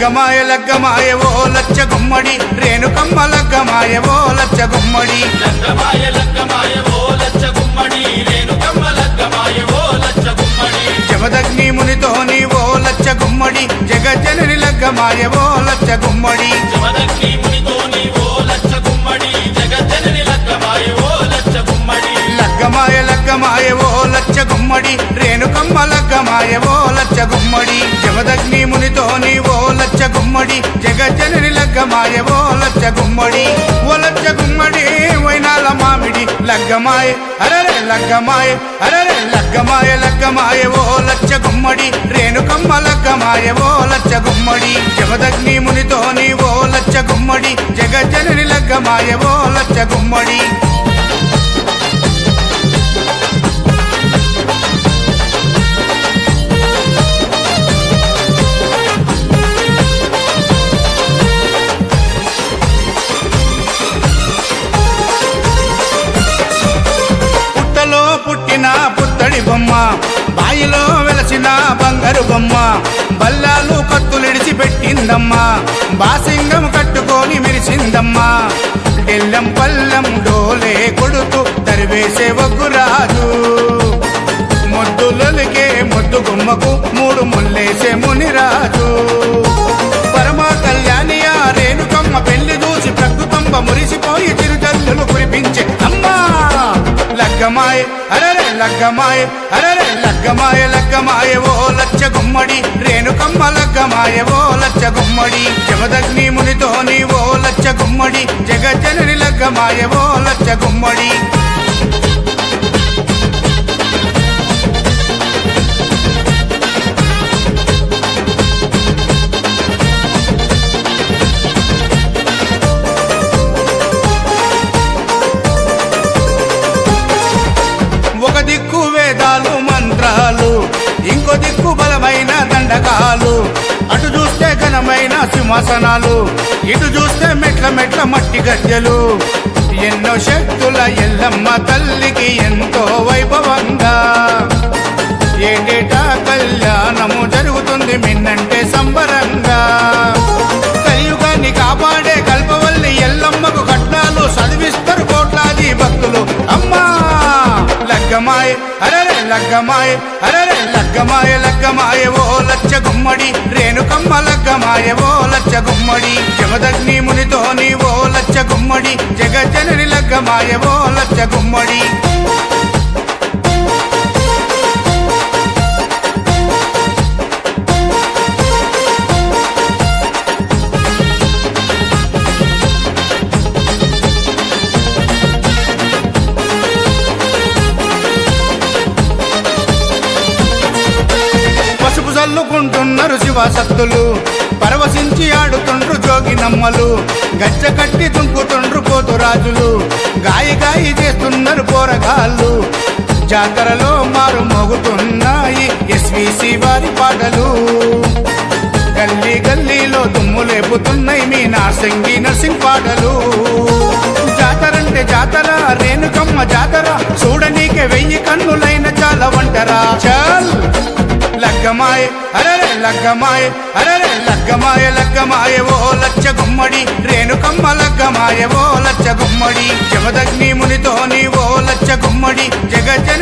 లగ్గమాయ లగ్గమాయ ఓ లచ్చ గుమ్మడి రేణుకమ్మ లగ్గమాయ ఓ లచ్చ గుమ్మడి లగ్గమాయ లగ్గమాయ ఓ లచ్చ గుమ్మడి రేణుకమ్మ లగ్గమాయ ఓ లచ్చ గుమ్మడి జమదగ్ని మునితోని ఓ లచ్చ గుమ్మడి జగజ్జనని లగ్గమాయ ఓ లచ్చ గుమ్మడి జమదగ్ని మునితోని ఓ లచ్చ గుమ్మడి జగజ్జనని లగ్గమాయ ఓ లచ్చ గుమ్మడి లగ్గమాయ లగ్గమాయ ఓ లచ్చ గుమ్మడి రేణుకమ్మ లగ్గమాయ ఓ లచ్చ గుమ్మడి జమదగ్ని మునితోని ఓ లచ్చ గుమ్మడి జగజనని లగ్గమాయ ఓ లచ్చ గుమ్మడి. ఓ లచ్చ గుమ్మడి వైనాల మామిడి లగ్గమాయ అరరే లగ్గమాయ అరరే లగ్గమాయ లగ్గమాయ ఓ లచ్చ గుమ్మడి. రేణుకమ్మ లగ్గమాయ ఓ లచ్చ గుమ్మడి. జమదగ్ని మునితోని ఓ లచ్చ గుమ్మడి జగజనని లగ్గమాయ ఓ లచ్చ గుమ్మడి. బొమ్మ. బాయిలో వెలసిన బంగారు బొమ్మ. బల్లాలు కత్తులిడిచి పెట్టిందమ్మా. బాసింగం కట్టుకొని మెరిసిందమ్మా. డెల్లం పల్లం డోలే కొడుకు తరివేసే ఒగ్గురాజు మొద్దులకే మొద్దు గుమ్మకు మూడు ముల్లేసే మునిరాజు లగ్గమాయ అరరే లగ్గమాయ లగ్గమాయ ఓ లచ్చ గుమ్మడి రేణుకమ్మ లగ్గమాయ ఓ లచ్చ గుమ్మడి జమదగ్ని మునితోని ఓ లచ్చ గుమ్మడి జగజ్జనని లగ్గమాయ ఓ లచ్చ గుమ్మడి. ఇంకో దిక్కు బలమైన దండకాలు. అటు చూస్తే ఘనమైన సింహాసనాలు. ఇటు చూస్తే మెట్ల మెట్ల మట్టి గద్దెలు. ఎన్నో శక్తుల ఎల్లమ్మ తల్లికి ఎంతో వైభవంగా. ఏటేటా కళ్యాణము జరుగుతుంది మిన్నంటే సంబరంగా. కలియుగాన్ని కాపాడే కల్పవల్లి ఎల్లమ్మకు కట్నాలు చదివిస్తారు కోట్లాది భక్తులు. అమ్మా లగ్గమాయ్ అరరే లగ్గమాయ్ అరరే లగ్గమాయ లగ్గమాయవో లచ్చ గుమ్మడి. రేణుకమ్మ లగ్గమాయవో లచ్చ గుమ్మడి. జమదగ్ని మునితో నీవో లచ్చ గుమ్మడి. జగజనని లగ్గమాయవో లచ్చ గుమ్మడి. చల్లుకుంటున్నారు శివసత్తులు పరవశించి ఆడుతుండ్రు జోగి నమ్మలు. గజ్జ కట్టి దుంకుతుండ్రు కోతురాజులు గాయి గాయి చేస్తున్నారు పోరగాళ్ళు. జాతరలో మారు మోగుతున్నాయి ఎస్విసి వారి పాటలు. గల్లీ గల్లీలో దుమ్ము లేపుతున్నాయి మీ నాసంగి నర్సింగ్ పాటలు. జాతరంటే జాతర రేణుకమ్మ జాతర. చూడనీకే వెయ్యి కన్నులైన చాలా వంటరా. చల్! లగ్గమాయ అరరే లగ్గమాయ అరరే లగ్గమాయ లగ్గమాయ ఓ లచ్చ గుమ్మడి రేణుకమ్మ లగ్గమాయ ఓ లచ్చ గుమ్మడి జమదగ్ని మునితోని ఓ లచ్చ గుమ్మడి జగజన